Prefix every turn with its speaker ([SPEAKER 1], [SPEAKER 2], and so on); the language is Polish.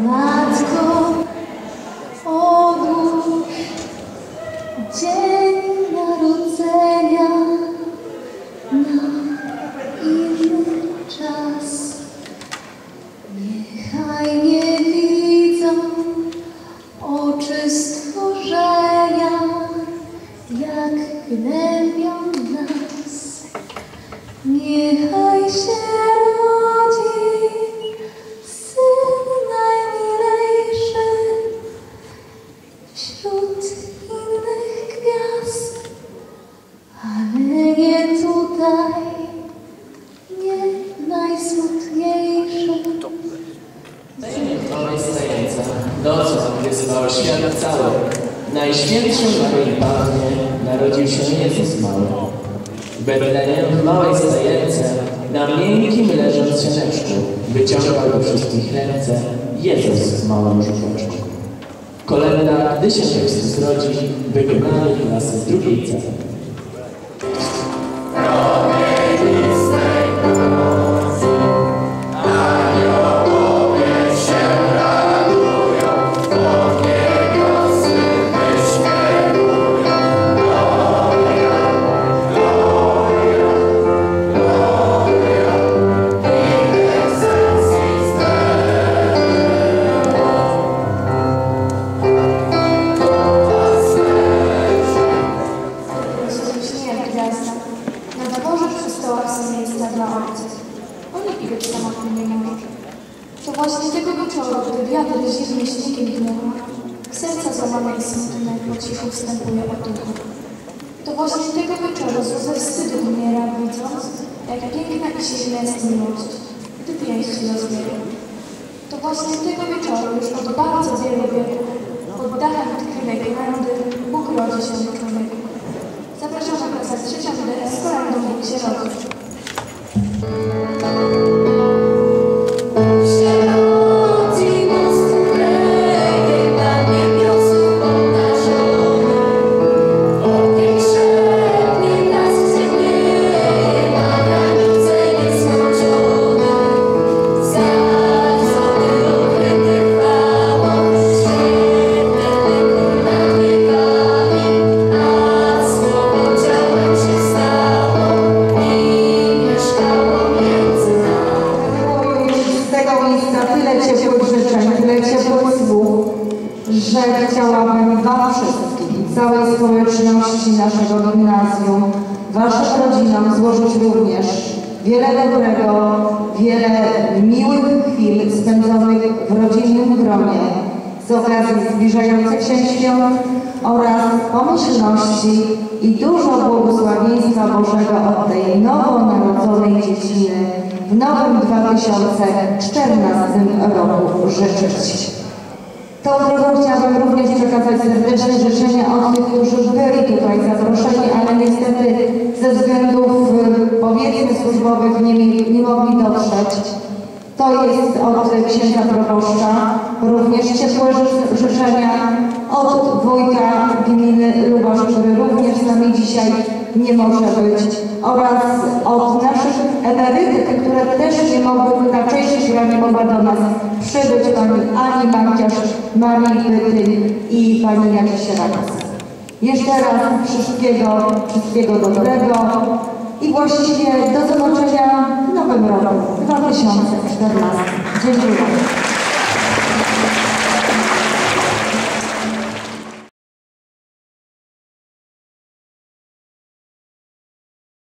[SPEAKER 1] Matko, odłóż dzień narodzenia na inny czas. Niechaj nie widzą oczy stworzenia, jak gnębią nas. Niechaj ale nie tutaj, nie najsmutniejszy.
[SPEAKER 2] Małej stajence, nocą, gdy spał świat cały, Najświętszym Maryi Pannie narodził się Jezus mały. W Betlejem w małej stajence, na miękkim leżąc sianeczku, wyciągał do wszystkich ręce Jezus w małym żużeczku. Kolenda, gdy się Chrystus zrodzi, wykonali klasy drugiej celi.
[SPEAKER 3] Samotny nie. To właśnie tego wieczoru, gdy wiatr śniegiem dmucha, w serca złamane i smutne po cichu wstępuje otucha. To właśnie tego wieczoru ze wstydu umiera, widząc, jak piękna i silna jest miłość, gdy pięści rozbiera. To właśnie tego wieczoru już od bardzo wielu wieków, pod dachem tkliwej komendy, Bóg rodzi się w człowieku. Zapraszam na trzecią D z kolendą
[SPEAKER 4] tego miejsca tyle ciepłych życzeń, tyle ciepłych słów, że chciałabym Wam wszystkim, całej społeczności naszego gimnazjum, Waszym rodzinom złożyć również wiele dobrego, wiele miłych chwil spędzonych w rodzinnym gronie z okazji zbliżających się świąt oraz pomyślności i dużo błogosławieństwa Bożego od tej nowonarodzonej dzieciny w nowym 2014 roku życzyć. Tą drogą chciałabym również przekazać serdeczne życzenia od tych, którzy byli tutaj zaproszeni, ale niestety ze względów y, powiedzmy służbowych nie, nie mogli dotrzeć. To jest od księdza proboszcza, od wójta gminy Lubasz, który również z nami dzisiaj nie może być oraz od naszych emerytek, które też nie mogły, ta część, nie mogła do nas przybyć, pani Ani Maciarz, Marii Bytyń i pani Jania Sierakas. Jeszcze raz wszystkiego, wszystkiego dobrego i właściwie do zobaczenia w nowym roku 2014. Dziękuję.